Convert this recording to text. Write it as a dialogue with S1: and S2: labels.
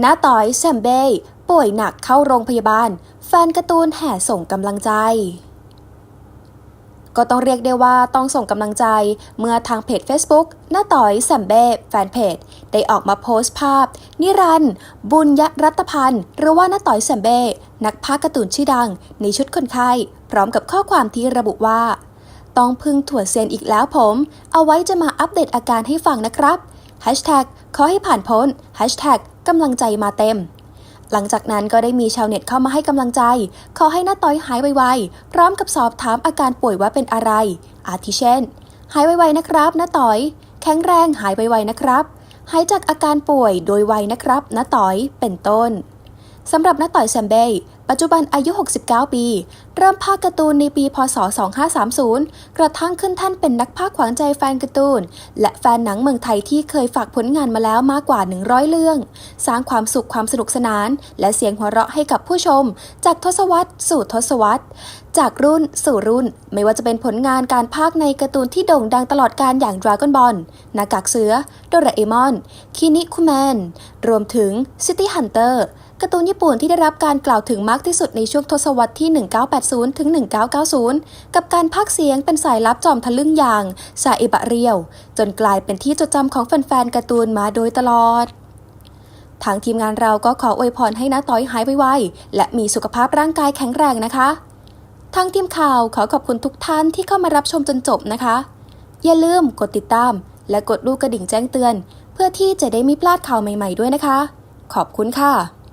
S1: หน้าต่อยแซมเบ้ป่วยหนักเข้าโรงพยาบาล แฟนการ์ตูนแห่ส่งกำลังใจ ก็ต้องเรียกได้ว่าต้องส่งกำลังใจ เมื่อทางเพจ Facebook หน้าต่อยแซมเบ้แฟนเพจ ได้ออกมาโพสต์ภาพ นิรันด์บุญยรัตพันธ์ หรือว่าหน้าต่อยแซมเบ้นักพากย์การ์ตูนชื่อดัง ในชุดคนไข้ พร้อมกับข้อความที่ระบุว่า ต้องพึ่งถั่วเซียนอีกแล้วผม เอาไว้จะมาอัปเดตอาการให้ฟังนะครับ Hashtag ขอให้ผ่านพ้น Hashtag กำลังใจมาเต็ม หลังจากนั้นก็ได้มีชาวเน็ตเข้ามาให้กำลังใจ ขอให้น้าต้อยหายไวๆ พร้อมกับสอบถามอาการป่วยว่าเป็นอะไร อาทิเช่น หายไวๆนะครับน้าต้อย แข็งแรงหายไวๆนะครับหายจากอาการป่วยโดยไวนะครับน้าต้อยเป็นต้นสำหรับน้าต่อยแซมเบ้ ปัจจุบันอายุ 69 ปี เริ่มภาคการ์ตูนในปี พศ 2530 กระทั่งขึ้นท่านเป็นนักพากย์ขวางใจแฟนการ์ตูน และแฟนหนังเมืองไทยที่เคยฝากผลงานมาแล้วมากกว่า 100 เรื่อง สร้างความสุขความสนุกสนาน และเสียงหัวเราะให้กับผู้ชม จากทศวรรษสู่ทศวรรษ จากรุ่นสู่รุ่น ไม่ว่าจะเป็นผลงานการพากย์ในการ์ตูนที่โด่งดังตลอดการอย่าง Dragon Ball นากากเสือ โดราเอมอน คินิคุแมน รวมถึง City Hunter การ์ตูนญี่ปุ่นที่ได้รับการกล่าวถึงมากที่สุดในช่วงทศวรรษที่ 1980 ถึง 1990 กับการพากย์เสียงเป็นสายลับจอมทะลึ่งอย่างซาเอบะเรียว จนกลายเป็นที่จดจำของแฟนๆการ์ตูนมาโดยตลอดทางทีมงานเราก็ขออวยพรให้น้าต้อยหายไวๆ และมีสุขภาพร่างกายแข็งแรงนะคะ ทางทีมข่าวขอขอบคุณทุกท่านที่เข้ามารับชมจนจบนะคะ อย่าลืมกดติดตาม และกดลูกกระดิ่งแจ้งเตือน เพื่อที่จะได้ไม่พลาดข่าวใหม่ๆด้วยนะคะ ขอบคุณค่ะ